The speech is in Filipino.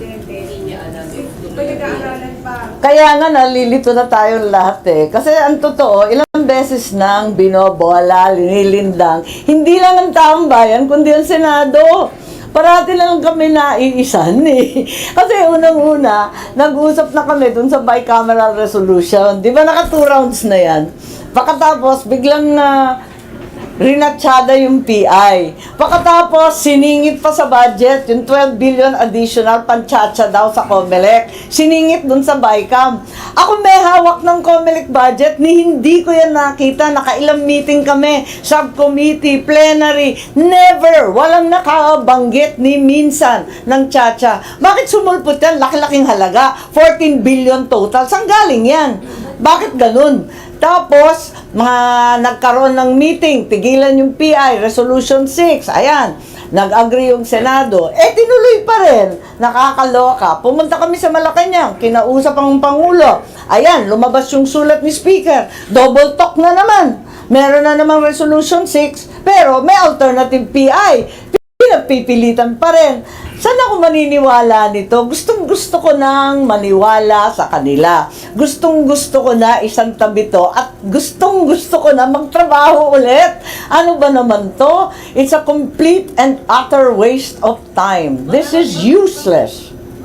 Presidente. Hindi niya alam if Pinag-aaralan pa. Kaya nga nalilito na tayong lahat eh. Kasi ang totoo, ilang beses nang binobola, linilindang, hindi lang ang taong bayan, kundi ang Senado. Parati lang kami naiisan eh. Kasi unang-una, nag-usap na kami dun sa bicameral resolution. Di ba naka two rounds na yan? Pagkatapos, biglang na rinatsyada yung PI. Pagkatapos, siningit pa sa budget, yung 12 billion additional panchatsa daw sa COMELEC. Siningit dun sa BICAM. Ako may hawak ng COMELEC budget, ni hindi ko yan nakita. Nakailang meeting kami, subcommittee, plenary. Never! Walang nakabanggit ni minsan ng tsacha. Bakit sumulpot yan? Laki-laking halaga. 14 billion total. Saan galing yan? Bakit ganun? Tapos, mga nagkaroon ng meeting, tigilan yung PI, Resolution 6, ayan, nag-agree yung Senado. Eh, tinuloy pa rin. Nakakaloka. Pumunta kami sa Malacanang, kinausap ang Pangulo. Ayan, lumabas yung sulat ni Speaker. Double talk na naman. Meron na namang Resolution 6, pero may alternative PI. Pinagpipilitan pa rin. Saan ako maniniwala nito? Gustong gusto ko nang maniwala sa kanila. Gustong gusto ko na isang tabi to at gustong gusto ko na magtrabaho ulit. Ano ba naman to? It's a complete and utter waste of time. This is useless.